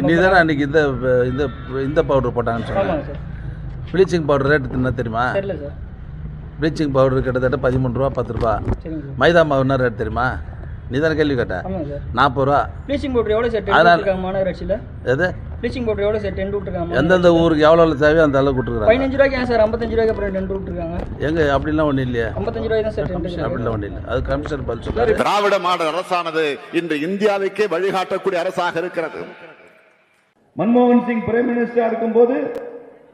நீ தானே அன்னைக்கு இந்த இந்த இந்த பவுடர் போட்டாங்கன்னு சார். ப்ளீச்சிங் பவுடர் ரேட்டு என்ன தெரியுமா? தெரியல சார். ப்ளீச்சிங் பவுடர் கிட்டத்தட்ட பதிமூணு ரூபா பத்து ரூபா. மைதா மாவு என்ன ரேட் தெரியுமா? நீ தானே கேள்வி கேட்ட. நாற்பது ரூபா. ப்ளீச்சிங் பவுடர் எவ்வளோ சார்? டென் அதனால- விட்டுருக்காங்க மாநகராட்சியில்? எது? ப்ளீச்சிங் பவுடர் எவ்வளோ சார்? டென் விட்டுருக்காங்க எந்தெந்த ஊருக்கு எவ்வளோ எவ்வளோ தேவையோ அந்த அளவுக்கு விட்டுருக்குறாங்க. பதினஞ்சு ரூபாய்க்கு ஏன் சார்? ஐம்பத்தஞ்சு ரூபாய்க்கு அப்புறம் டென் விட்டுருக்காங்க. எங்க? அப்படிலாம் ஒன்றும் இல்லையா. ஐம்பத்தஞ்சு ரூபாய் தான் சார் டென் அப்படிலாம் ஒன்றும் இல்லை. அது கமிஷன் பதில் திராவிட மாடல் அரசானது இன்று இந்தியாவுக்கே வழிகாட்டக்கூடிய அரசாக இருக்கிறது. மன்மோகன் சிங் பிரைம் மினிஸ்டரா இருக்கும்போது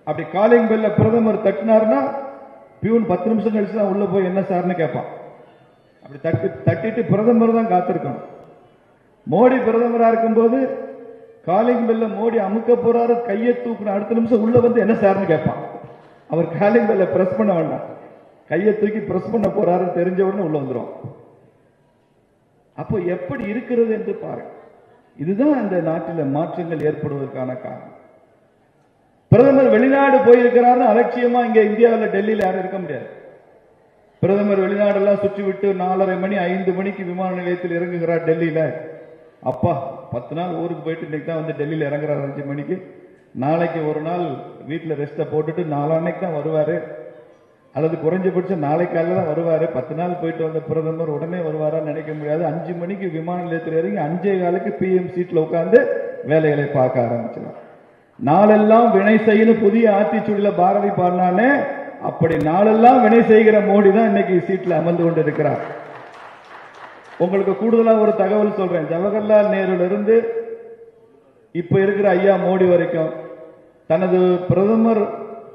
அப்படி காலிங் பெல்ல பிரதமர் தட்டினார்னா பியூன் பத்து நிமிஷம் கழிச்சு தான் உள்ள போய் என்ன சார்னு கேட்பான். அப்படி தட்டி தட்டிட்டு பிரதமர் தான் காத்திருக்கணும். மோடி பிரதமரா இருக்கும்போது காலிங் பெல்ல மோடி அமுக்க போறாரு கையை தூக்குன அடுத்த நிமிஷம் உள்ள வந்து என்ன சார்னு கேட்பான். அவர் காலிங் பெல்ல பிரஸ் பண்ண வேண்டாம். கையை தூக்கி பிரஸ் பண்ண போறாருன்னு தெரிஞ்ச உடனே உள்ள வந்துரும். அப்போ எப்படி இருக்கிறது என்று பாருங்க. இதுதான் அந்த நாட்டில் மாற்றங்கள் ஏற்படுவதற்கான காரணம். பிரதமர் வெளிநாடு போயிருக்கிறாரு அலட்சியமா இங்க இந்தியாவில் டெல்லியில் யாரும் இருக்க முடியாது. பிரதமர் வெளிநாடெல்லாம் சுற்றி விட்டு நாலரை மணி ஐந்து மணிக்கு விமான நிலையத்தில் இறங்குகிறார் டெல்லியில. அப்பா பத்து நாள் ஊருக்கு போயிட்டு இன்னைக்கு தான் வந்து டெல்லியில் இறங்குறாரு அஞ்சு மணிக்கு. நாளைக்கு ஒரு நாள் வீட்டில் ரெஸ்ட்டை போட்டுட்டு நாளான்னைக்கு தான் வருவாரு. அல்லது குறைஞ்சபட்சம் நாளை காலையில தான் வருவார். பத்து நாள் போயிட்டு வந்த பிரதமர் உடனே வருவாரான்னு நினைக்க முடியாது. அஞ்சு மணிக்கு விமான நிலையத்தில் இறங்கி அஞ்சே காலுக்கு பிஎம் சீட்டில் உட்காந்து வேலைகளை பார்க்க ஆரம்பிச்சிடும். நாளெல்லாம் வினை செய்யணும். புதிய ஆத்திச்சூடியில் பாரதி பாடினானே அப்படி நாளெல்லாம் வினை செய்கிற மோடி தான் இன்னைக்கு சீட்டில் அமர்ந்து கொண்டு இருக்கிறார் உங்களுக்கு கூடுதலாக ஒரு தகவல் சொல்றேன். ஜவஹர்லால் நேருலேருந்து இப்போ இருக்கிற ஐயா மோடி வரைக்கும் தனது பிரதமர்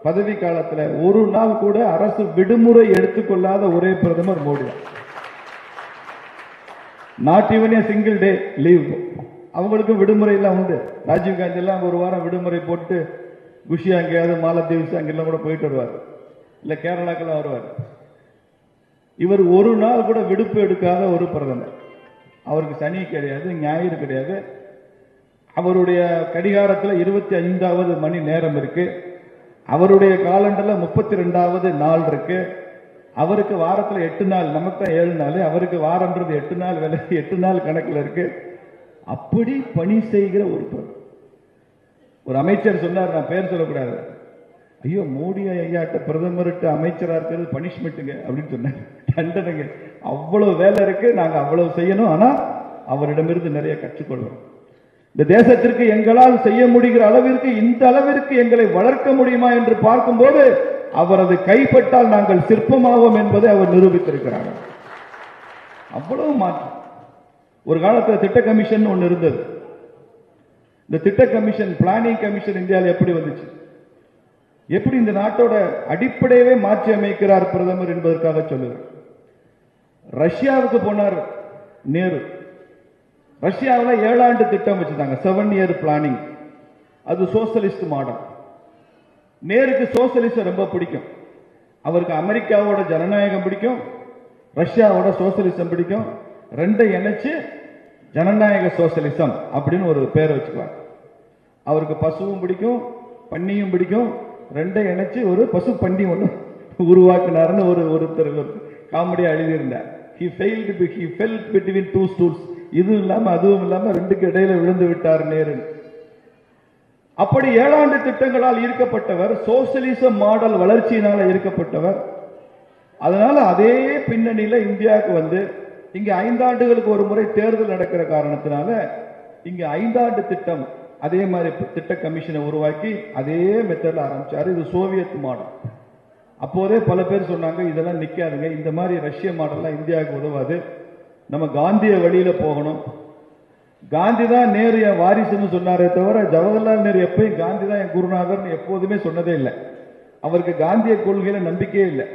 பதவி காலத்தில் ஒரு நாள் கூட அரசு விடுமுறை எடுத்துக்கொள்ளாத ஒரே பிரதமர் Modi. Not even a single day leave அவங்களுக்கும் விடுமுறை எல்லாம் உண்டு. ராஜீவ் காந்தி எல்லாம் ஒரு வாரம் விடுமுறை போட்டு குஷி அங்கேயாவது மாலத்தீவ்ஸ் அங்கெல்லாம் கூட போயிட்டு வருவார். இல்லை கேரளாக்கெல்லாம் வருவார். இவர் ஒரு நாள் கூட விடுப்பு எடுக்காத ஒரு பிரதமர். அவருக்கு சனி கிடையாது ஞாயிறு கிடையாது. அவருடைய கடிகாரத்தில் இருபத்தி ஐந்தாவது மணி நேரம் இருக்கு. அவருடைய காலண்டர்ல முப்பத்தி ரெண்டாவது நாள் இருக்கு. அவருக்கு வாரத்துல எட்டு நாள் நமக்கு தான் ஏழு நாள். அவருக்கு வாரம்ன்றது எட்டு நாள் வேலை எட்டு நாள் கணக்குல இருக்கு. அப்படி பணி செய்கிற ஒரு ஒரு அமைச்சர் சொன்னார் நான் பேர் சொல்லக்கூடாது. ஐயோ மோடி ஐயாட்ட பிரதமர்கிட்ட அமைச்சராக இருக்கிறது பனிஷ்மெண்ட்டுங்க அப்படின்னு சொன்னார். தண்டனைங்க. அவ்வளவு வேலை இருக்கு நாங்கள் அவ்வளவு செய்யணும். ஆனால் அவரிடமிருந்து நிறைய கற்றுக்கொள்வோம் இந்த தேசத்திற்கு எங்களால் செய்ய முடிகிற அளவிற்கு இந்த அளவிற்கு எங்களை வளர்க்க முடியுமா என்று பார்க்கும்போது அவரது கைப்பட்டால் நாங்கள் சிற்பமாவோம் என்பதை அவர் நிரூபித்திருக்கிறார். அவ்வளவு மாற்றம். ஒரு காலத்தில் திட்ட கமிஷன் ஒன்று இருந்தது. இந்த திட்ட கமிஷன் பிளானிங் கமிஷன் இந்தியாவில் எப்படி வந்துச்சு? எப்படி இந்த நாட்டோட அடிப்படையவே மாற்றி அமைக்கிறார் பிரதமர் என்பதற்காக சொல்லுவேன் ரஷ்யாவுக்கு போனார் நேரு. ரஷ்யாவில் ஏழாண்டு திட்டம் வச்சிருந்தாங்க. செவன் இயர் பிளானிங் அது சோசலிஸ்ட் மாடல் நேருக்கு சோசலிசம் ரொம்ப பிடிக்கும். அவருக்கு அமெரிக்காவோட ஜனநாயகம் பிடிக்கும். ரஷ்யாவோட சோசலிசம் பிடிக்கும். ரெண்டை இணைச்சு ஜனநாயக சோசலிசம் அப்படின்னு ஒரு பேரை வச்சுக்குவாங்க. அவருக்கு பசுவும் பிடிக்கும் பன்னியும் பிடிக்கும். ரெண்டை இணைச்சு ஒரு பசு பன்னி ஒன்று உருவாக்குனாருன்னு ஒரு ஒருத்தர் காமெடியாக எழுதியிருந்தார். He failed he fell between two stools இதுவும் இல்லாம அதுவும் இல்லாம ரெண்டுக்கு இடையில விழுந்து விட்டார் நேரு. அப்படி ஏழாண்டு திட்டங்களால் ஈர்க்கப்பட்டவர் சோசியலிச மாடல் வளர்ச்சியினால ஈர்க்கப்பட்டவர். அதனால அதே பின்னணியில இந்தியாவுக்கு வந்து இங்க ஐந்தாண்டுகளுக்கு ஒரு முறை தேர்தல் நடக்கிற காரணத்தினால இங்க ஐந்தாண்டு திட்டம் அதே மாதிரி திட்ட கமிஷனை உருவாக்கி அதே மெத்தட்ல ஆரம்பிச்சாரு. இது சோவியத் மாடல். அப்போதே பல பேர் சொன்னாங்க இதெல்லாம் நிக்காதுங்க. இந்த மாதிரி ரஷ்ய மாடல்லாம் இந்தியாவுக்கு உதவாது. நம்ம காந்திய வழியில போகணும். காந்தி தான் நேரு என் வாரிசுன்னு சொன்னாரே தவிர ஜவஹர்லால் நேரு எப்பயும் காந்தி தான் என் குருநாதர்னு எப்போதுமே சொன்னதே இல்லை. அவருக்கு காந்திய கொள்கையில நம்பிக்கையே இல்லை.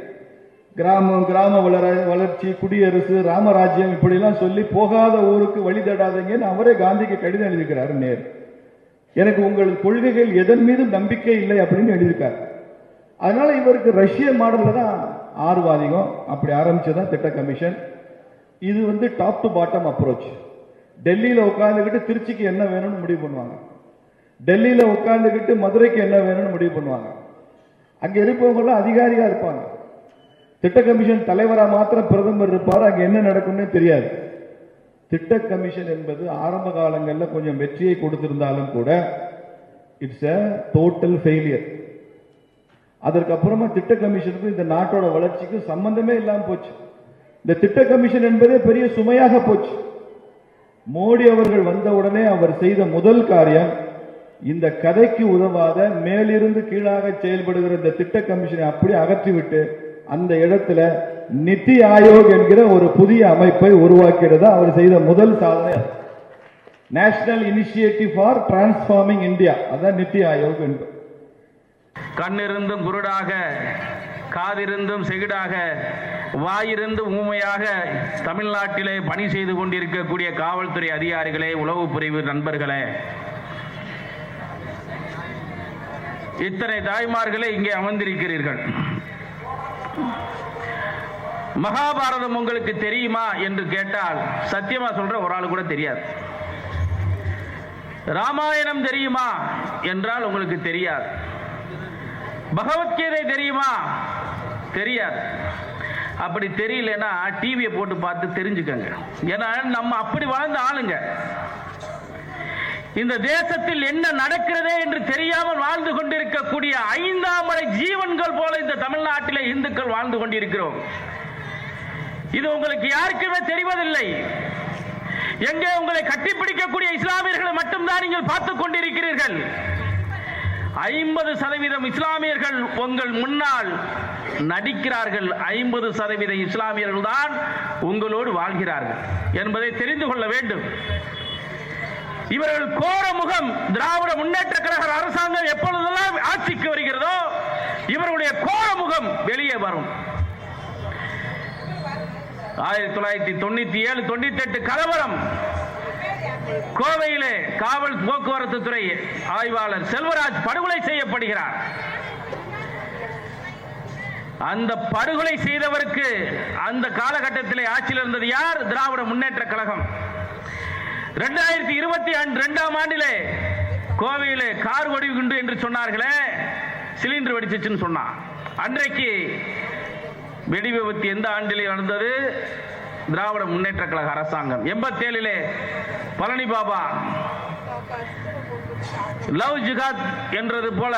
கிராமம் கிராம வளர வளர்ச்சி குடியரசு ராமராஜ்யம் இப்படிலாம் சொல்லி போகாத ஊருக்கு வழி தடாதீங்கன்னு அவரே காந்திக்கு கடிதம் எழுதிக்கிறாரு நேரு. எனக்கு உங்கள் கொள்கைகள் எதன் மீதும் நம்பிக்கை இல்லை அப்படின்னு எழுதியிருக்காரு. அதனால இவருக்கு ரஷ்ய மாடல்ல தான் ஆர்வாதிகம் அப்படி ஆரம்பிச்சதான் திட்ட கமிஷன். இது வந்து டாப் டு பாட்டம் அப்ரோச் டெல்லியில் உட்காந்துக்கிட்டு திருச்சிக்கு என்ன வேணும்னு முடிவு பண்ணுவாங்க. டெல்லியில் உட்காந்துக்கிட்டு மதுரைக்கு என்ன வேணும்னு முடிவு பண்ணுவாங்க. அங்கே இருப்பவங்களாம் அதிகாரியாக இருப்பாங்க. திட்ட கமிஷன் தலைவராக மாத்திரம் பிரதமர் இருப்பார் அங்கே என்ன நடக்கும்னே தெரியாது. திட்ட கமிஷன் என்பது ஆரம்ப காலங்களில் கொஞ்சம் வெற்றியை கொடுத்திருந்தாலும் கூட இட்ஸ் அ டோட்டல் ஃபெயிலியர் அதற்கப்புறமா திட்ட கமிஷனுக்கும் இந்த நாட்டோட வளர்ச்சிக்கும் சம்பந்தமே இல்லாமல் போச்சு. இந்த திட்ட கமிஷன் என்பதே பெரிய சுமையாக போச்சு. மோடி அவர்கள் வந்த உடனே அவர் செய்த முதல் காரியம் இந்த கதைக்கு உதவாத மேலிருந்து கீழாக செயல்படுகிற இந்த திட்ட கமிஷனை அப்படி அகற்றிவிட்டு அந்த இடத்துல நிதி ஆயோக் என்கிற ஒரு புதிய அமைப்பை உருவாக்கிறது அவர் செய்த முதல் சாதனை. National initiative for transforming India அதான் நிதி ஆயோக் என்பது கண்ணிருந்தும் குருடாக காதிருந்தும் செகிடாக வாயிருந்து ஊமையாக தமிழ்நாட்டிலே பணி செய்து கொண்டிருக்கக்கூடிய காவல்துறை அதிகாரிகளே உளவு பிரிவு நண்பர்களே. இத்தனை தாய்மார்களே இங்கே அமர்ந்திருக்கிறீர்கள். மகாபாரதம் உங்களுக்கு தெரியுமா என்று கேட்டால் சத்தியமா சொல்ற ஒரு ஆள் கூட தெரியாது. ராமாயணம் தெரியுமா என்றால் உங்களுக்கு தெரியாது. பகவத்கீதை தெரியுமா? தெரியாது. அப்படி தெரியலன்னா டிவியை போட்டு பார்த்து தெரிஞ்சுக்கங்க. ஏன்னா நம்ம அப்படி வாழ்ந்த ஆளுங்க. இந்த தேசத்தில் என்ன நடக்கிறதே என்று தெரியாமல் வாழ்ந்து கொண்டிருக்கக்கூடிய ஐந்தாம் முறை ஜீவன்கள் போல இந்த தமிழ்நாட்டிலே இந்துக்கள் வாழ்ந்து கொண்டிருக்கிறோம். இது உங்களுக்கு யாருக்குமே தெரிவதில்லை. எங்கே உங்களை கட்டிப்பிடிக்கக்கூடிய இஸ்லாமியர்களை மட்டும்தான் நீங்கள் பார்த்துக் கொண்டிருக்கிறீர்கள். ஐம்பது சதவீதம் இஸ்லாமியர்கள் உங்கள் முன்னால் நடிக்கிறார்கள். ஐம்பது சதவீத இஸ்லாமியர்கள் தான் உங்களோடு வாழ்கிறார்கள் என்பதை தெரிந்து கொள்ள வேண்டும். இவர்கள் கோர முகம் திராவிட முன்னேற்ற கழக அரசாங்கம் எப்பொழுதெல்லாம் ஆட்சிக்கு வருகிறதோ இவருடைய கோர முகம் வெளியே வரும். ஆயிரத்தி தொள்ளாயிரத்தி தொண்ணூத்தி ஏழு தொண்ணூத்தி எட்டு கலவரம் கோவையிலே காவல் போக்குவரத்து துறை ஆய்வாளர் செல்வராஜ் படுகொலை செய்யப்படுகிறார். அந்த படுகொலை செய்தவருக்கு அந்த காலகட்டத்திலே ஆட்சியில் இருந்தது யார்? திராவிட முன்னேற்ற கழகம். இரண்டாயிரத்தி இருபத்தி ரெண்டாம் ஆண்டிலே கோவையிலே கார் வெடிகுண்டு என்று சொன்னார்களே சிலிண்டர் வெடிச்சிச்சுன்னு சொன்னான். அன்றைக்கு வெடி விபத்து எந்த ஆண்டிலே நடந்தது? திராவிட முன்னேற்ற கழக அரசாங்கம். எண்பத்தேழிலே பழனி பாபா. லவ் ஜிகாத் என்றது போல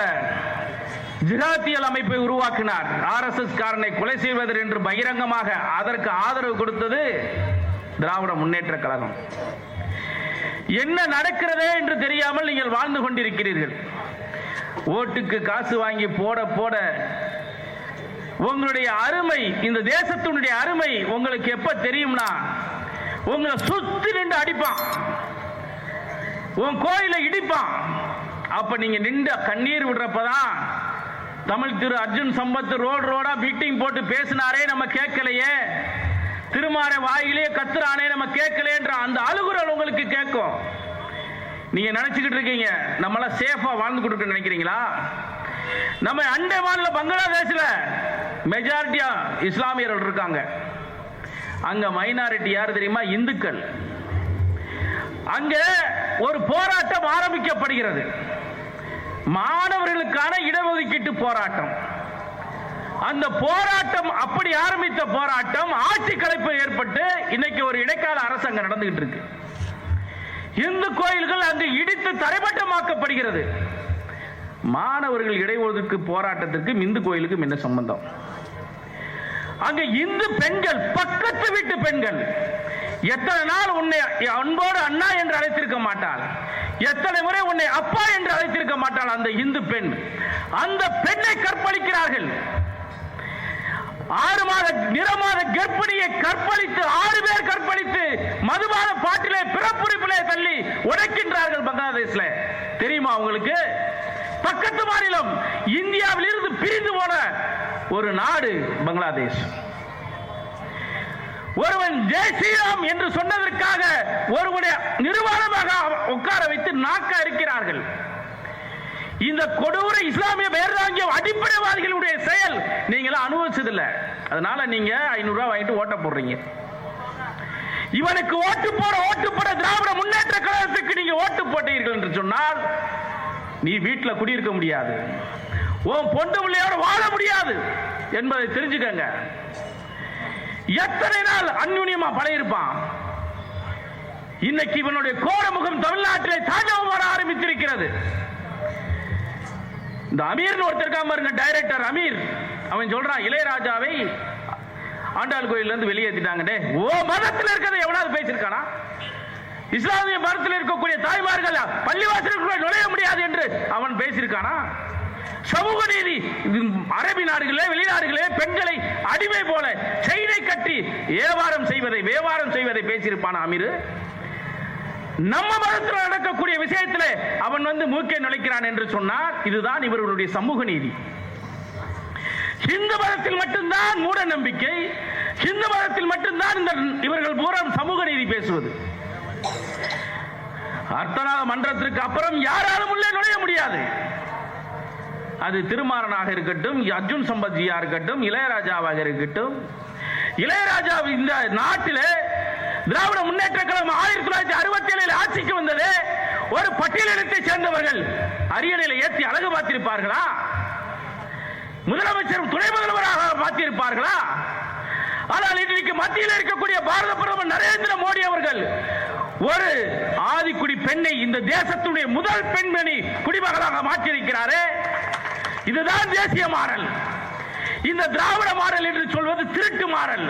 ஜிகாத்தியல் அமைப்பை உருவாக்கினார். ஆர்எஸ்எஸ் காரனை கொலை செய்வதர் என்று பகிரங்கமாக அதற்கு ஆதரவு கொடுத்தது திராவிட முன்னேற்ற கழகம். என்ன நடக்கிறதே என்று தெரியாமல் நீங்கள் வாழ்ந்து கொண்டிருக்கிறீர்கள். ஓட்டுக்கு காசு வாங்கி போட போட உங்களுடைய அருமை இந்த தேசத்தினுடைய அருமை உங்களுக்கு எப்ப தெரியும்னா உங்களை சுத்தி நின்று அடிப்பான். உன் கோயிலை இடிப்பான். அப்ப நீங்க நின்று கண்ணீர் விடுறப்பதான் தமிழ் திரு அர்ஜுன் சம்பத் ரோடு ரோடா மீட்டிங் போட்டு பேசினாரே நம்ம கேட்கலையே. திருமார வாயிலே கத்துறானே நம்ம கேட்கலேன்ற அந்த அழுகுறல் உங்களுக்கு கேட்கும். நீங்க நினைச்சுக்கிட்டு இருக்கீங்க நம்மளாம் சேஃபா வாழ்ந்து கொடுக்க நினைக்கிறீங்களா? நம்ம அண்டை மாநில பங்களாதேஷில் மெஜாரிட்டியா இஸ்லாமியர்கள் இருக்காங்க. அங்க மைனாரிட்டி யார் தெரியுமா? இந்துக்கள். அங்க ஒரு போராட்டம் ஆரம்பிக்கப்படுகிறது. மாணவர்களுக்கான இடஒதுக்கீட்டு போராட்டம். அந்த போராட்டம் அப்படி ஆரம்பித்த போராட்டம் ஆட்சி கலைப்பு ஏற்பட்டு இன்னைக்கு ஒரு இடைக்கால அரசாங்கம் நடந்துகிட்டு இருக்கு. இந்து கோயில்கள் அங்கு இடித்து தரைமட்டமாக்கப்படுகிறது. மாணவர்கள் இடைஒதுக்கு போராட்டத்திற்கு இந்து கோயிலுக்கும் என்ன சம்பந்தம்? அங்க இந்து பெண்கள் பக்கத்து வீட்டு பெண்கள் எத்தனை நாள் உன்னை அன்போடு அண்ணா என்று அழைத்திருக்க மாட்டாள்? எத்தனை முறை உன்னை அப்பா என்று அழைத்திருக்க மாட்டாள் அந்த இந்து பெண்? அந்த பெண்ணை கற்பழிக்கிறார்கள். ஆறு மாத நிறமாத கர்ப்பிணியை கற்பழித்து ஆறு பேர் கற்பழித்து மதுபான பாட்டிலே பிறப்புரிப்பிலே தள்ளி உடைக்கின்றார்கள் பங்களாதேஷ்ல. தெரியுமா உங்களுக்கு? பக்கத்து மாநிலம் இந்தியாவில் இருந்து பிரிந்து போன ஒரு நாடு பங்களாதேஷ். ஒருவன் ஜெய் ஸ்ரீராம் என்று சொன்னதற்காக ஒருவனுடைய நிர்வாணமாக உட்கார வைத்து நாக்க இருக்கிறார்கள். இந்த கொடூர இஸ்லாமிய பேர்தாங்கியம் அடிப்படைவாதிகளுடைய செயல் நீங்க அனுபவிச்சதில்லை. அதனால நீங்க ஐநூறு வாங்கிட்டு ஓட்ட போடுறீங்க. இவனுக்கு ஓட்டு போட ஓட்டு போட திராவிட முன்னேற்ற கழகத்துக்கு நீங்க ஓட்டு போட்டீர்கள் என்று சொன்னால் நீ வீட்டில் குடியிருக்க முடியாது. உன் பொண்டு பிள்ளையோட வாழ முடியாது என்பதை தெரிஞ்சுக்கங்க. எத்தனை நாள் அந்யுன்யமா பழையிருப்பான் இன்னைக்கு இவனுடைய கோரமுகம் தமிழ்நாட்டிலே தாண்டவம் வர ஆரம்பித்திருக்கிறது. இந்த அமீர்னு ஒருத்தர் இருக்கா பாருங்க டைரக்டர் அமீர். அவன் சொல்றான் இளையராஜாவை ஆண்டாள் கோயில்ல இருந்து வெளியேற்றிட்டாங்கடே ஓ மதத்தில் இருக்கிறத எவனாவது பேசியிருக்கானா? இஸ்லாமிய மதத்தில் இருக்கக்கூடிய தாய்மார்கள் பள்ளிவாசலுக்குள்ள நுழைய முடியாது என்று அவன் பேசியிருக்கானா? சமூக நீதி அரபி நாடுகளே வெளிநாடுகளே பெண்களை அடிமை போல செயினை கட்டி ஏவாரம் செய்வதை வியாபாரம் செய்வதை பேசியிருப்பான் அமீர்? நம்ம மதத்தில் நடக்கக்கூடிய விஷயத்தில் அவன் வந்து மூக்கை நுழைக்கிறான் என்று சொன்னார் இதுதான் இவர்களுடைய சமூக நீதி. ஹிந்து மதத்தில் மட்டும்தான் மூட நம்பிக்கை ஹிந்து மதத்தில் மட்டும்தான் இந்த இவர்கள் பூரம் சமூக நீதி பேசுவது. அர்த்தநாத மன்றத்திற்கு அப்புறம் யாராலும் உள்ளே நுழைய முடியாது. அது திருமாறனாக இருக்கட்டும் அர்ஜுன் சம்பத்ஜியா இருக்கட்டும் இளையராஜாவாக இருக்கட்டும். இளையராஜா இந்த நாட்டிலே திராவிட முன்னேற்ற கழகம் ஆயிரத்தி தொள்ளாயிரத்தி அறுபத்தி ஏழில் ஆட்சிக்கு வந்தது. ஒரு பட்டியலினத்தை சேர்ந்தவர்கள் அரியணையில ஏற்றி அழகு பார்த்திருப்பார்களா? முதலமைச்சர் துணை முதல்வராக பார்த்திருப்பார்களா? ஆனால் இன்றைக்கு மத்தியில் இருக்கக்கூடிய பாரத பிரதமர் நரேந்திர மோடி அவர்கள் ஒரு ஆதிக்குடி பெண்ணை இந்த தேசத்துடைய முதல் பெண்மணி குடிமகளாக மாற்றியிருக்கிறாரே. இதுதான் தேசிய மாறல். இந்த திராவிட மாறல் என்று சொல்வது திருட்டு மாறல்.